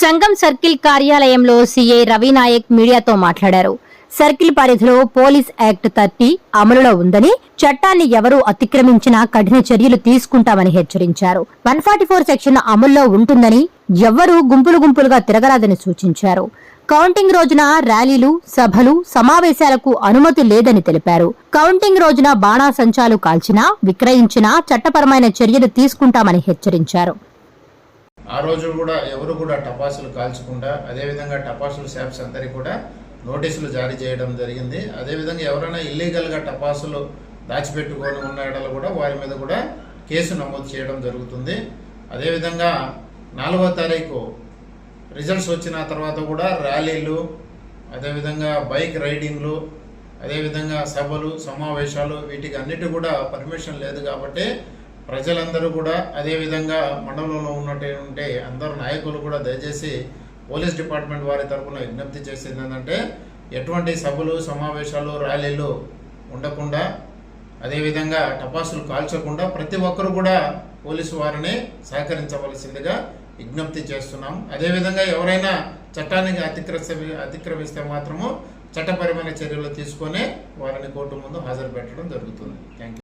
సంఘం సర్కిల్ కార్యాలయంలో సీఐ రవినాయక్ మీడియాతో మాట్లాడారు. సర్కిల్ పరిధిలో పోలీస్ యాక్ట్ థర్టీ అమలులో ఉందని చట్టాన్ని ఎవరూ అతిక్రమించినా కఠిన చర్యలు తీసుకుంటామని హెచ్చరించారు. వన్ ఫార్టీ ఫోర్ సెక్షన్ అమల్లో ఉంటుందని ఎవ్వరూ గుంపులు గుంపులుగా తిరగరాదని సూచించారు. కౌంటింగ్ రోజున ర్యాలీలు సభలు సమావేశాలకు అనుమతి లేదని తెలిపారు. కౌంటింగ్ రోజున బాణాసంచాలు కాల్చినా విక్రయించినా చట్టపరమైన చర్యలు తీసుకుంటామని హెచ్చరించారు. ఆ రోజు కూడా ఎవరు కూడా టపాసులు కాల్చకుండా అదేవిధంగా టపాసులు షాప్స్ అందరికీ కూడా నోటీసులు జారీ చేయడం జరిగింది. అదేవిధంగా ఎవరైనా ఇల్లీగల్గా టపాసులు దాచిపెట్టుకొని ఉన్న ఎడలు కూడా వారి మీద కూడా కేసు నమోదు చేయడం జరుగుతుంది. అదేవిధంగా నాలుగో తారీఖు రిజల్ట్స్ వచ్చిన తర్వాత కూడా ర్యాలీలు అదేవిధంగా బైక్ రైడింగ్లు అదేవిధంగా సభలు సమావేశాలు వీటికి అన్నిటి కూడా పర్మిషన్ లేదు కాబట్టి ప్రజలందరూ కూడా అదేవిధంగా మండలంలో ఉన్నటువంటి అందరు నాయకులు కూడా దయచేసి పోలీస్ డిపార్ట్మెంట్ వారి తరపున విజ్ఞప్తి చేసేది ఏంటంటే ఎటువంటి సభలు సమావేశాలు ర్యాలీలు ఉండకుండా అదేవిధంగా టపాసులు కాల్చకుండా ప్రతి ఒక్కరు కూడా పోలీసు వారిని సహకరించవలసిందిగా విజ్ఞప్తి చేస్తున్నాం. అదేవిధంగా ఎవరైనా చట్టానికి అతిక్రమిస్తే అతిక్రమిస్తే మాత్రము చట్టపరమైన చర్యలు తీసుకొని వారిని కోర్టు ముందు హాజరు పెట్టడం జరుగుతుంది. Thank you